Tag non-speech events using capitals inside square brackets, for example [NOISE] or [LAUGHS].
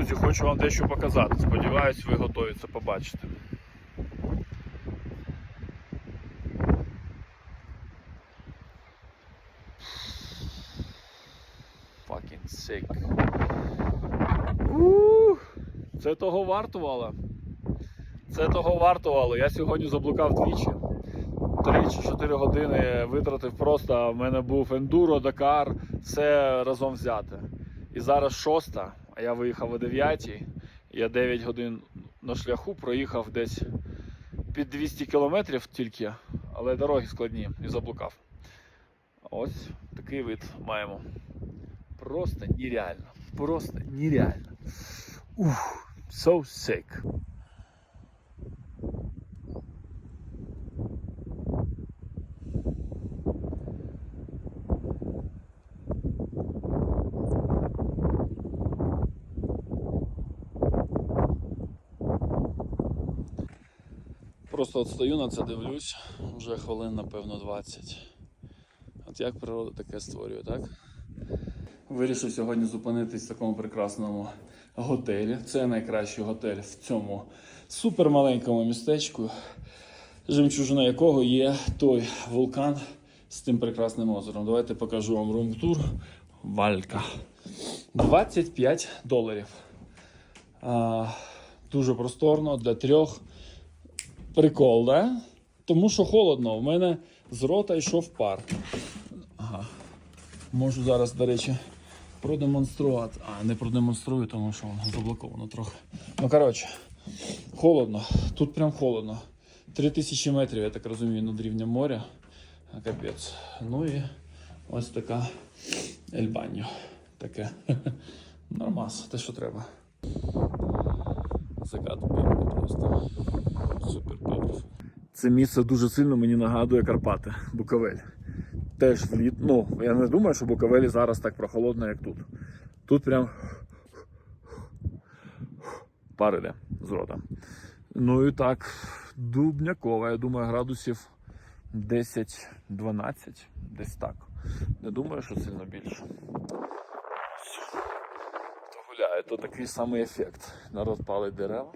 друзі, хочу вам дещо показати. Сподіваюсь, ви готові це побачити. Fucking sick. Це того вартувало. Це того вартувало. Я сьогодні заблукав двічі. 3 чи 4 години витратив просто. В мене був ендуро, Дакар, все разом взяте. І зараз шоста, я виїхав о 9. Я 9 годин на шляху проїхав десь під 200 кілометрів тільки, але дороги складні і заблукав. Ось такий вид маємо. Просто нереально. Просто нереально. Ух, so sick. Просто от стою на це дивлюсь, вже хвилин, напевно, 20. От як природа таке створює, так? Вирішив сьогодні зупинитись в такому прекрасному готелі. Це найкращий готель в цьому супермаленькому містечку, жемчужина якого є той вулкан з тим прекрасним озером. Давайте покажу вам рум-тур. Валька. 25 доларів. А, дуже просторно для трьох. Прикол, да? Тому що холодно. У мене з рота йшов пар. Ага. Можу зараз, до речі, продемонструвати. А, не продемонструю, тому що воно заблоковано трохи. Ну, коротше, холодно. Тут прям холодно. 3000 метрів, я так розумію, над рівнем моря. Капець. Ну і ось така ельбаньо. Таке. [LAUGHS] Нормас, те, що треба. Закат південь просто. Супер powerful. Це місце дуже сильно мені нагадує Карпати, Буковель. Теж вліт. Ну, я не думаю, що Буковелі зараз так прохолодно, як тут. Тут прям пар іде з рота. Ну і так, дубнякова, я думаю, градусів 10-12, десь так. Не думаю, що сильно більше. Гуляє, то такий самий ефект. Народ палить дерева.